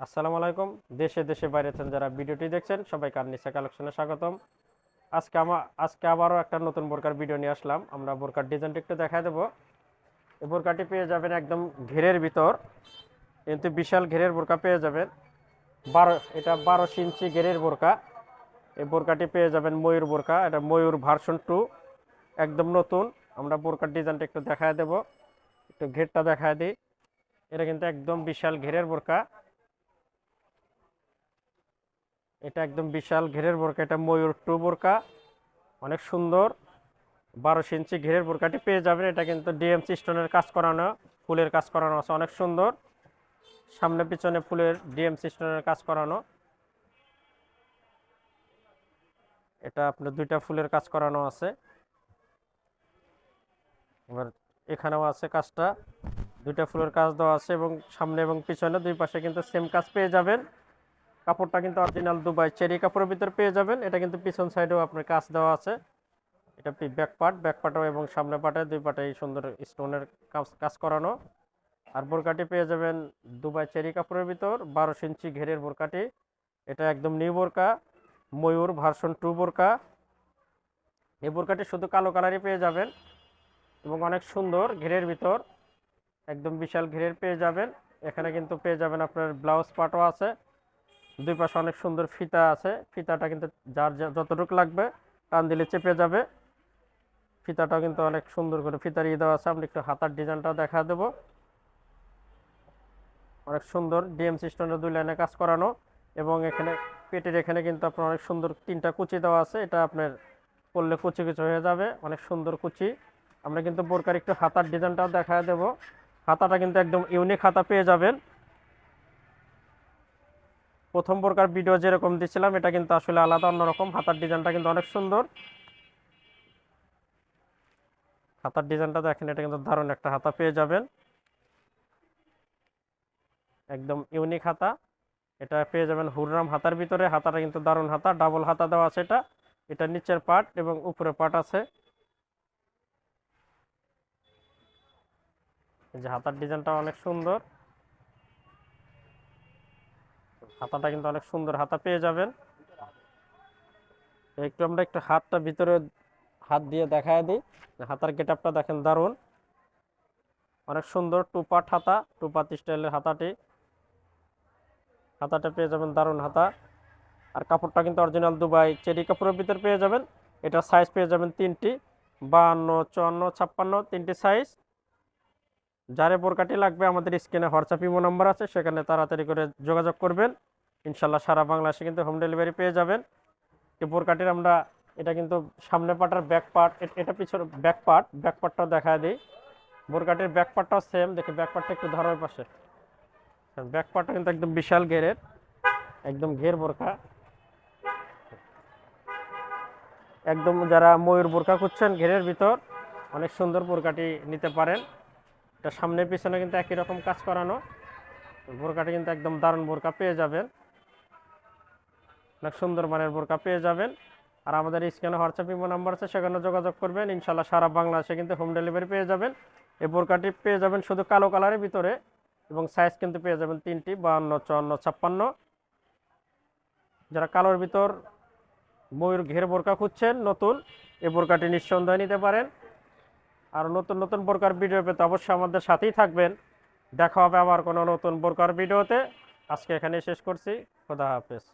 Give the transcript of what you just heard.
আসসালামু আলাইকুম। দেশে দেশে বাইরে থেকে যারা ভিডিওটি দেখছেন, সবাইকে আর্নিসা কালেকশনে স্বাগতম। আজকে আমার আজকে আবারও একটা নতুন বোরকার ভিডিও নিয়ে আসলাম। আমরা বোরকার ডিজাইনটা একটু দেখা দেবো। এই বোরকাটি পেয়ে যাবেন একদম ঘেরের ভিতর। কিন্তু বিশাল ঘেরের বোরকা পেয়ে যাবেন। বারো, এটা বারোশো ইঞ্চি ঘেরের বোরকা। এই বোরকাটি পেয়ে যাবেন ময়ূর বোরকা। এটা ময়ূর ভার্সন টু একদম নতুন। আমরা বোরকার ডিজাইনটা একটু দেখায় দেবো। একটু ঘেরটা দেখায় দিই। এটা কিন্তু একদম বিশাল ঘেরের বোরকা। এটা একদম বিশাল ঘেরের বোরকা, এটা ময়ূর টু বোরকা, অনেক সুন্দর। বারোশো ইঞ্চি ঘেরের বোরকাটি পেয়ে যাবেন, এটা কিন্তু ডিএমসি স্টোনের কাজ করানো, ফুলের কাজ করানো আছে, অনেক সুন্দর। সামনে পিছনে ফুলের ডিএমসি স্টোনের কাজ করানো। এটা আপনার দুইটা ফুলের কাজ করানো আছে। এবার এখানেও আছে কাজটা। দুইটা ফুলের কাজ দেওয়া আছে এবং সামনে এবং পিছনে দুই পাশে কিন্তু সেম কাজ পেয়ে যাবেন। কাপড়টা কিন্তু অরিজিনাল দুবাই চেরি কাপড়ের ভিতর পেয়ে যাবেন। এটা কিন্তু পিছন সাইডেও আপনার কাজ দেওয়া আছে। এটা ব্যাক পার্ট ব্যাক পার্টও এবং সামনে পাটে দুই এই সুন্দর স্টোনের কাজ কাজ করানো। আর বোরকাটি পেয়ে যাবেন দুবাই চেরি কাপড়ের ভিতর, বারোশো ইঞ্চি ঘেরের বোরকাটি। এটা একদম নিউ বোরকা, ময়ূর ভার্সন টু বোরকা। এই বোরকাটি শুধু কালো কালারই পেয়ে যাবেন এবং অনেক সুন্দর ঘেরের ভিতর, একদম বিশাল ঘেরের পেয়ে যাবেন। এখানে কিন্তু পেয়ে যাবেন আপনার ব্লাউজ পার্টও আছে। দুই পাশে অনেক সুন্দর ফিতা আছে। ফিতাটা কিন্তু যার যতটুকু লাগবে টান দিলে চেপে যাবে। ফিতাটাও কিন্তু অনেক সুন্দর করে ফিতার ইয়ে দেওয়া আছে। আপনি একটু হাতার ডিজাইনটাও দেখা দেবো। অনেক সুন্দর ডিএমসি স্টোনের দুই লাইনে কাজ করানো এবং এখানে পেটের এখানে কিন্তু আপনার অনেক সুন্দর তিনটা কুচি দেওয়া আছে। এটা আপনার করলে কুচি কুচি হয়ে যাবে। অনেক সুন্দর কুচি। আমরা কিন্তু বোরকার একটু হাতার ডিজাইনটাও দেখা দেবো। হাতাটা কিন্তু একদম ইউনিক হাতা পেয়ে যাবেন। প্রথম প্রকার ভিডিও যেরকম দিচ্ছিলাম এটা কিন্তু আসলে আলাদা, অন্যরকম। হাতার ডিজাইনটা কিন্তু অনেক সুন্দর। হাতার ডিজাইনটা দেখেন, এটা কিন্তু দারুণ একটা হাতা পেয়ে যাবেন। একদম ইউনিক হাতা। এটা পেয়ে যাবেন হুররাম হাতার ভিতরে। হাতাটা কিন্তু দারুণ হাতা। ডাবল হাতা দেওয়া আছে এটা। এটা নিচের পার্ট এবং উপরে পার্ট আছে। যে হাতার ডিজাইনটা অনেক সুন্দর। হাতাটা কিন্তু অনেক সুন্দর হাতা পেয়ে যাবেন। একটু আমরা একটু হাতটা ভিতরে হাত দিয়ে দেখায় দিই। হাতার গেটআপটা দেখেন দারুণ। অনেক সুন্দর টুপাট হাতা টু পার্ট স্টাইলের হাতাটি। হাতাটা পেয়ে যাবেন দারুণ হাতা। আর কাপড়টা কিন্তু অরিজিনাল দুবাই চেরি কাপড়ের ভিতর পেয়ে যাবেন। এটা সাইজ পেয়ে যাবেন তিনটি। বাহান্ন, চুয়ান্ন, ছাপ্পান্ন তিনটি সাইজ যারে বোরকাটি লাগবে আমাদের স্ক্রিনে হোয়াটসঅ্যাপ ইমো নাম্বার আছে, সেখানে তাড়াতাড়ি করে যোগাযোগ করবেন। ইনশাল্লাহ সারা বাংলাদেশে কিন্তু হোম ডেলিভারি পেয়ে যাবেন। এই বোরকাটির আমরা, এটা কিন্তু সামনে পাটার ব্যাক পার্ট এটা পিছনে ব্যাক পার্ট ব্যাক পার্টটাও দেখা দিই। বোরকাটির ব্যাক পার্টটাও সেম দেখি ব্যাক পার্টটা একটু ধরো ওই পাশে ব্যাক পার্টটা কিন্তু একদম বিশাল ঘেরের, একদম ঘের বোরকা একদম যারা ময়ূর বোরকা খুঁজছেন, ঘেরের ভিতর অনেক সুন্দর বোরকাটি নিতে পারেন। এটা সামনে পিছনে কিন্তু একই রকম কাজ করানো। বোরকাটি কিন্তু একদম দারুণ বোরকা পেয়ে যাবেন। অনেক সুন্দর মানের বোরকা পেয়ে যাবেন। আর আমাদের স্ক্যানে হোয়াটসঅ্যাপ ইমো নাম্বার আছে, সেখানে যোগাযোগ করবেন। ইনশাল্লাহ সারা বাংলাদেশে কিন্তু হোম ডেলিভারি পেয়ে যাবেন। এই বোরকাটি পেয়ে যাবেন শুধু কালো কালারের ভিতরে এবং সাইজ কিন্তু পেয়ে যাবেন তিনটি, বাহান্ন, চুয়ান্ন, ছাপ্পান্ন। যারা কালোর ভিতর ময়ূর ঘের বোরকা খুঁজছেন, নতুন, এই বোরকাটি নিঃসন্দেহে নিতে পারেন। আর নতুন নতুন বোরকার ভিডিও পেতে অবশ্যই আমাদের সাথেই থাকবেন। দেখা হবে আবার কোনো নতুন বোরকার ভিডিওতে। আজকে এখানে শেষ করছি। খোদা হাফেজ।